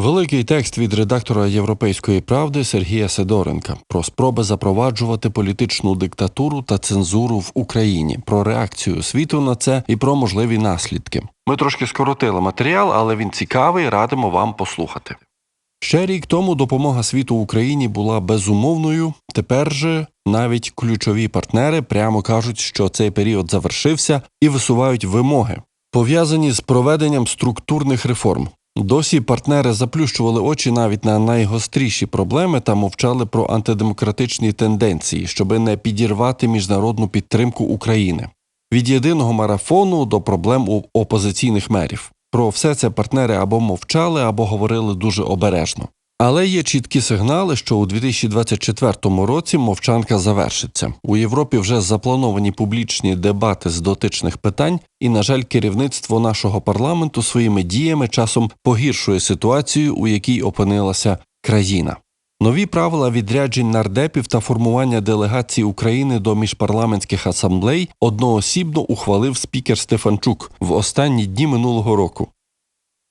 Великий текст від редактора Європейської правди Сергія Сидоренка про спроби запроваджувати політичну диктатуру та цензуру в Україні, про реакцію світу на це і про можливі наслідки. Ми трошки скоротили матеріал, але він цікавий, радимо вам послухати. Ще рік тому допомога світу Україні була безумовною. Тепер же навіть ключові партнери прямо кажуть, що цей період завершився і висувають вимоги, пов'язані з проведенням структурних реформ. Досі партнери заплющували очі навіть на найгостріші проблеми та мовчали про антидемократичні тенденції, щоби не підірвати міжнародну підтримку України від єдиного марафону до проблем у опозиційних мерів. Про все це партнери або мовчали, або говорили дуже обережно. Але є чіткі сигнали, що у 2024 році мовчанка завершиться. У Європі вже заплановані публічні дебати з дотичних питань, і, на жаль, керівництво нашого парламенту своїми діями часом погіршує ситуацію, у якій опинилася країна. Нові правила відряджень нардепів та формування делегацій України до міжпарламентських асамблей одноосібно ухвалив спікер Стефанчук в останні дні минулого року.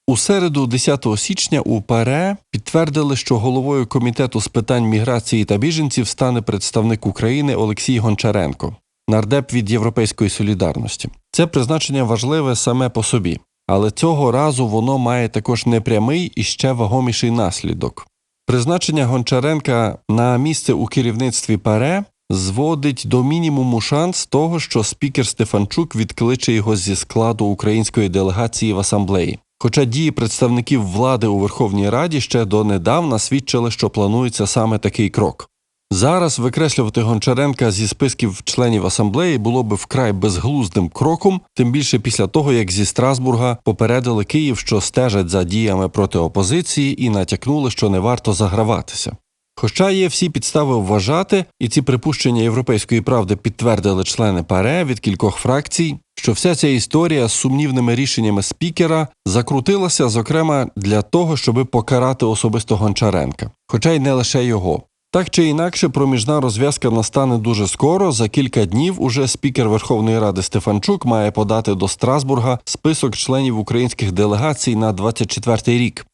У середу, 10 січня, у ПАРЕ підтвердили, що головою комітету з питань міграції та біженців стане представник України Олексій Гончаренко, нардеп від Європейської солідарності. Це призначення важливе саме по собі, але цього разу воно має також непрямий і ще вагоміший наслідок. Призначення Гончаренка на місце у керівництві ПАРЕ зводить до мінімуму шанс того, що спікер Стефанчук відкличе його зі складу української делегації в асамблеї. Хоча дії представників влади у Верховній Раді ще донедавна свідчили, що планується саме такий крок. Зараз викреслювати Гончаренка зі списків членів асамблеї було би вкрай безглуздим кроком, тим більше після того, як зі Страсбурга попередили Київ, що стежать за діями проти опозиції, і натякнули, що не варто заграватися. Хоча є всі підстави вважати, і ці припущення європейської правди підтвердили члени ПАРЕ від кількох фракцій, що вся ця історія з сумнівними рішеннями спікера закрутилася, зокрема, для того, щоби покарати особисто Гончаренка, хоча й не лише його. Так чи інакше, проміжна розв'язка настане дуже скоро. За кілька днів уже спікер Верховної Ради Стефанчук має подати до Страсбурга список членів українських делегацій на 24 рік.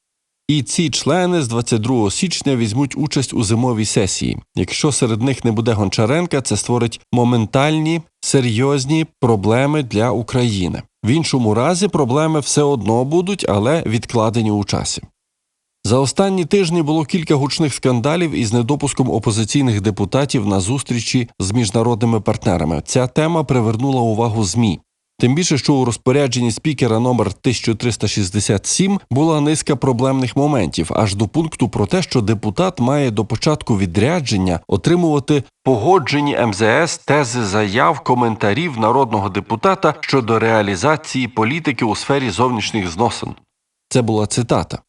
І ці члени з 22 січня візьмуть участь у зимовій сесії. Якщо серед них не буде Гончаренка, це створить моментальні серйозні проблеми для України. В іншому разі проблеми все одно будуть, але відкладені у часі. За останні тижні було кілька гучних скандалів із недопуском опозиційних депутатів на зустрічі з міжнародними партнерами. Ця тема привернула увагу ЗМІ. Тим більше, що у розпорядженні спікера номер 1367 була низка проблемних моментів, аж до пункту про те, що депутат має до початку відрядження отримувати погоджені МЗС тези заяв коментарів народного депутата щодо реалізації політики у сфері зовнішніх зносин. Це була цитата.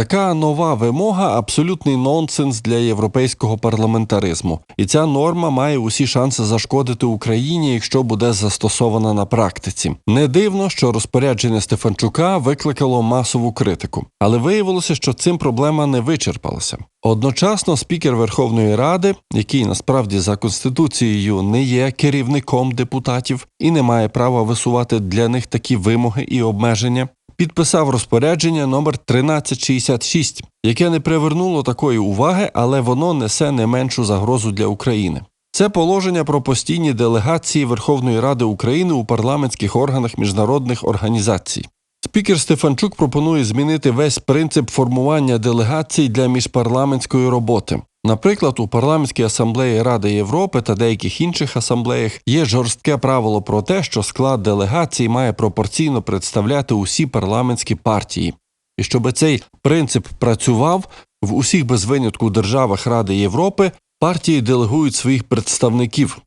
Така нова вимога абсолютний нонсенс для європейського парламентаризму, і ця норма має усі шанси зашкодити Україні, якщо буде застосована на практиці. Не дивно, що розпорядження Стефанчука викликало масову критику, але виявилося, що цим проблема не вичерпалася. Одночасно, спікер Верховної Ради, який насправді за конституцією не є керівником депутатів і не має права висувати для них такі вимоги і обмеження, підписав розпорядження номер 1366, яке не привернуло такої уваги, але воно несе не меншу загрозу для України. Це положення про постійні делегації Верховної Ради України у парламентських органах міжнародних організацій. Спікер Стефанчук пропонує змінити весь принцип формування делегацій для міжпарламентської роботи. Наприклад, у парламентській асамблеї Ради Європи та деяких інших асамблеях є жорстке правило про те, що склад делегацій має пропорційно представляти усі парламентські партії. І щоб цей принцип працював в усіх без винятку державах Ради Європи, партії делегують своїх представників.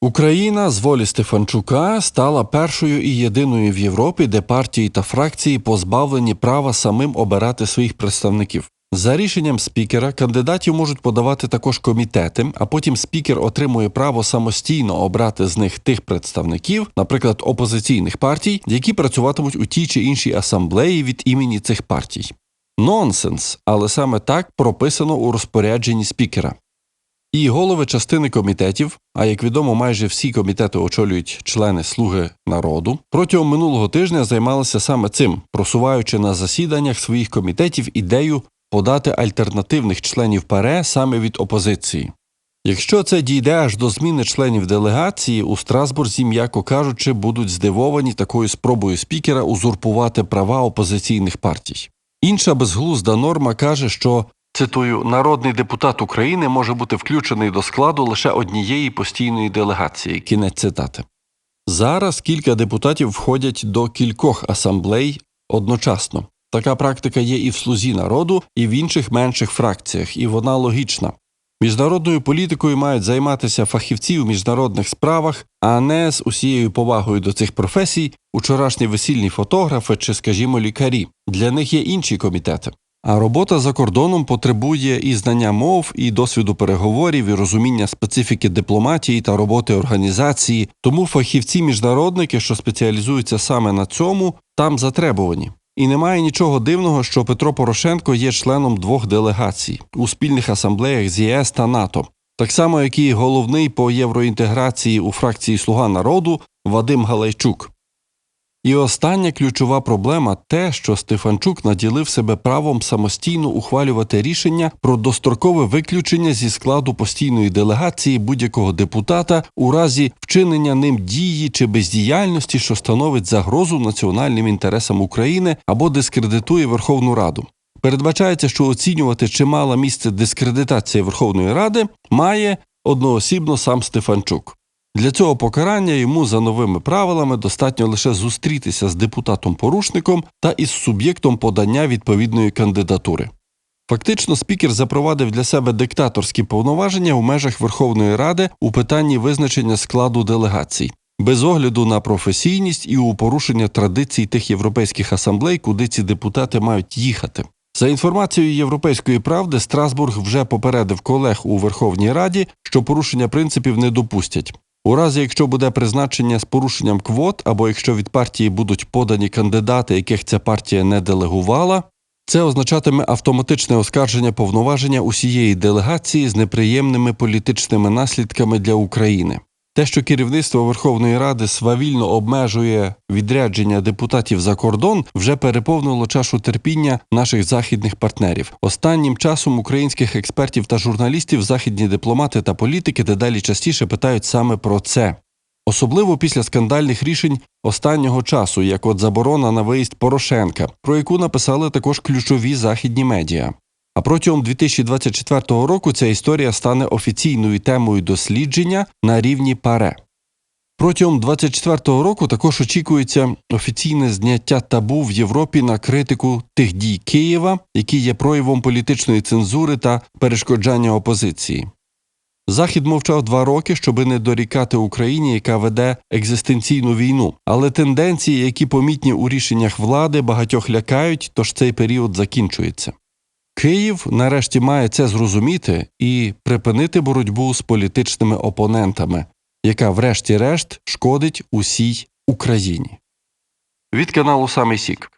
Україна з волі Стефанчука стала першою і єдиною в Європі, де партії та фракції позбавлені права самим обирати своїх представників. За рішенням спікера кандидатів можуть подавати також комітети, а потім спікер отримує право самостійно обрати з них тих представників, наприклад, опозиційних партій, які працюватимуть у тій чи іншій асамблеї від імені цих партій. Нонсенс, але саме так прописано у розпорядженні спікера. І голови частини комітетів, а як відомо, майже всі комітети очолюють члени Слуги народу, протягом минулого тижня займалися саме цим, просуваючи на засіданнях своїх комітетів ідею подати альтернативних членів ПАРЕ саме від опозиції. Якщо це дійде аж до зміни членів делегації, у Страсбурзі, м'яко кажучи, будуть здивовані такою спробою спікера узурпувати права опозиційних партій. Інша безглузда норма каже, що цитую народний депутат України може бути включений до складу лише однієї постійної делегації. Кінець цитати. Зараз кілька депутатів входять до кількох асамблей одночасно. Така практика є і в слузі народу, і в інших менших фракціях, і вона логічна. Міжнародною політикою мають займатися фахівці у міжнародних справах, а не з усією повагою до цих професій учорашні весільні фотографи чи, скажімо, лікарі. Для них є інші комітети. А робота за кордоном потребує і знання мов, і досвіду переговорів, і розуміння специфіки дипломатії та роботи організації. Тому фахівці-міжнародники, що спеціалізуються саме на цьому, там затребувані. І немає нічого дивного, що Петро Порошенко є членом двох делегацій у спільних асамблеях з ЄС та НАТО, так само як і головний по євроінтеграції у фракції Слуга народу Вадим Галайчук. І остання ключова проблема те, що Стефанчук наділив себе правом самостійно ухвалювати рішення про дострокове виключення зі складу постійної делегації будь-якого депутата у разі вчинення ним дії чи бездіяльності, що становить загрозу національним інтересам України або дискредитує Верховну Раду. Передбачається, що оцінювати, чи мала місце дискредитація Верховної Ради, має одноосібно сам Стефанчук. Для цього покарання йому за новими правилами достатньо лише зустрітися з депутатом-порушником та із суб'єктом подання відповідної кандидатури. Фактично, спікер запровадив для себе диктаторські повноваження в межах Верховної Ради у питанні визначення складу делегацій, без огляду на професійність і у порушення традицій тих європейських асамблей, куди ці депутати мають їхати. За інформацією Європейської правди, Страсбург вже попередив колег у Верховній Раді, що порушення принципів не допустять. У разі, якщо буде призначення з порушенням квот, або якщо від партії будуть подані кандидати, яких ця партія не делегувала, це означатиме автоматичне оскарження повноваження усієї делегації з неприємними політичними наслідками для України. Те, що керівництво Верховної Ради свавільно обмежує відрядження депутатів за кордон, вже переповнило чашу терпіння наших західних партнерів. Останнім часом українських експертів та журналістів західні дипломати та політики дедалі частіше питають саме про це. Особливо після скандальних рішень останнього часу, як от заборона на виїзд Порошенка, про яку написали також ключові західні медіа. А протягом 2024 року ця історія стане офіційною темою дослідження на рівні ПАРЕ. Протягом 2024 року також очікується офіційне зняття табу в Європі на критику тих дій Києва, які є проявом політичної цензури та перешкоджання опозиції. Захід мовчав два роки, щоби не дорікати Україні, яка веде екзистенційну війну. Але тенденції, які помітні у рішеннях влади, багатьох лякають, тож цей період закінчується. Київ нарешті має це зрозуміти і припинити боротьбу з політичними опонентами, яка, врешті-решт, шкодить усій Україні. Від каналу Самий Сік.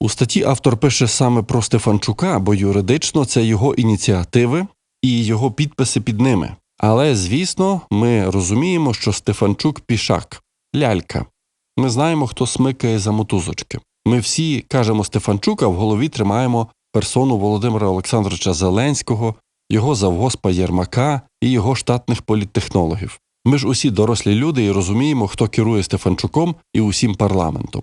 У статті автор пише саме про Стефанчука, бо юридично це його ініціативи і його підписи під ними. Але, звісно, ми розуміємо, що Стефанчук пішак, лялька. Ми знаємо, хто смикає за мотузочки. Ми всі кажемо Стефанчука, в голові тримаємо персону Володимира Олександровича Зеленського, його завгоспа Єрмака і його штатних політтехнологів. Ми ж усі дорослі люди і розуміємо, хто керує Стефанчуком і усім парламентом.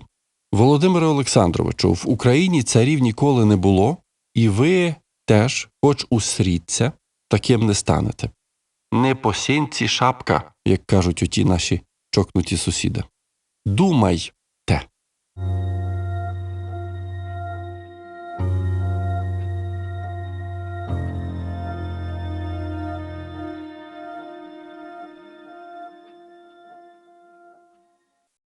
Володимире Олександровичу, в Україні царів ніколи не було, і ви теж, хоч усріться, таким не станете. Не по сінці шапка, як кажуть оті наші чокнуті сусіди. Думай,